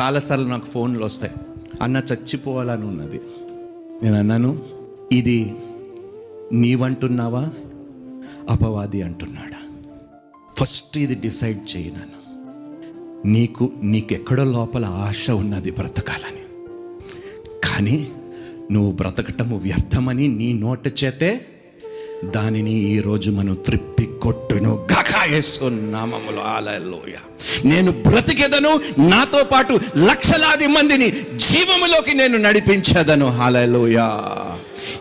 చాలాసార్లు నాకు ఫోన్లు వస్తాయి. అన్న చచ్చిపోవాలని ఉన్నది. నేను అన్నాను ఇది నీవంటున్నావా అపవాది అంటున్నాడా. ఫస్ట్ ఇది డిసైడ్ చేయను నీకు నీకెక్కడో లోపల ఆశ ఉన్నది బ్రతకాలని. కానీ నువ్వు బ్రతకటము వ్యర్థమని నీ నోట చేతే దానిని ఈరోజు మనం త్రిప్పి కొట్టును. నామములు. ఆలలోయ నేను బ్రతికెదను నాతో పాటు లక్షలాది మందిని జీవములోకి నేను నడిపించేదను. హాలలోయ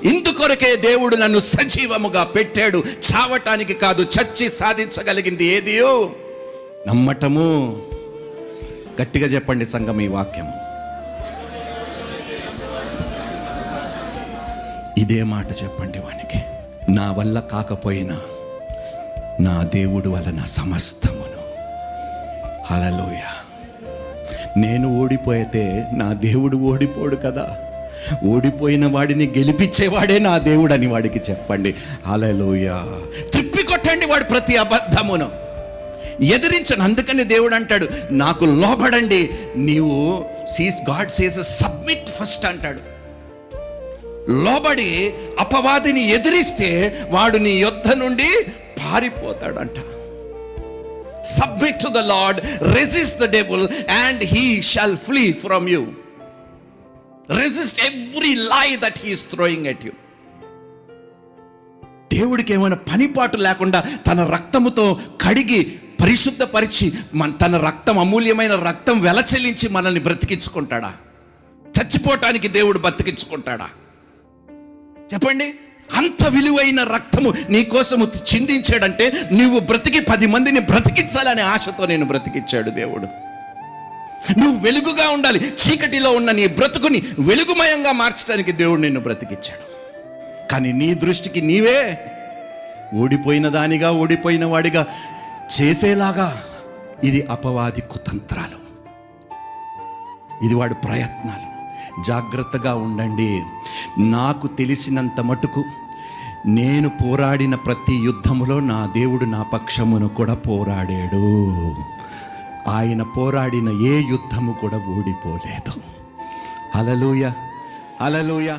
ఇందుకొరకే దేవుడు నన్ను సజీవముగా పెట్టాడు. చావటానికి కాదు చచ్చి సాధించగలిగింది ఏదియో? నమ్మటము. గట్టిగా చెప్పండి సంఘం ఈ వాక్యం. ఇదే మాట చెప్పండి వానికి. నా వల్ల కాకపోయినా నా దేవుడు వలన సమస్తమును. అలలోయ నేను ఓడిపోయితే నా దేవుడు ఓడిపోడు కదా. ఓడిపోయిన వాడిని గెలిపించేవాడే నా దేవుడు అని వాడికి చెప్పండి. అలలోయ తిప్పి కొట్టండి వాడు ప్రతి అబద్ధమును. ఎదిరించను అందుకని దేవుడు అంటాడు నాకు లోబడండి నీవు sees God sees submit first అంటాడు. లోబడి అపవాదిని ఎదిరిస్తే వాడు నీ యొద్ధ నుండి పారిపోతాడంట. Submit to the Lord resist the devil and he shall flee from you resist every lie that he's throwing at you దేవుడికి ఏమైనా పనిపాటు లేకుండా తన రక్తముతో కడిగి పరిశుద్ధపరిచి మన తన రక్తం అమూల్యమైన రక్తం వెలచెల్లించి మనల్ని బ్రతికించుకుంటాడా? చచ్చిపోవటానికి దేవుడు బ్రతికించుకుంటాడా చెప్పండి. అంత విలువైన రక్తము నీ కోసము చిందించాడంటే నువ్వు బ్రతికి పది మందిని బ్రతికించాలనే ఆశతో నేను బ్రతికించాడు దేవుడు. నువ్వు వెలుగుగా ఉండాలి. చీకటిలో ఉన్న నీ బ్రతుకుని వెలుగుమయంగా మార్చడానికి దేవుడు నిన్ను బ్రతికిచ్చాడు. కానీ నీ దృష్టికి నీవే ఓడిపోయిన దానిగా ఓడిపోయిన వాడిగా చేసేలాగా ఇది అపవాది కుతంత్రాలు. ఇది వాడు ప్రయత్నాలు. జాగ్రత్తగా ఉండండి. నాకు తెలిసినంత మటుకు నేను పోరాడిన ప్రతి యుద్ధములో నా దేవుడు నా పక్షమును కూడా పోరాడాడు. ఆయన పోరాడిన ఏ యుద్ధము కూడా ఓడిపోలేదు. అలలుయ అలలుయ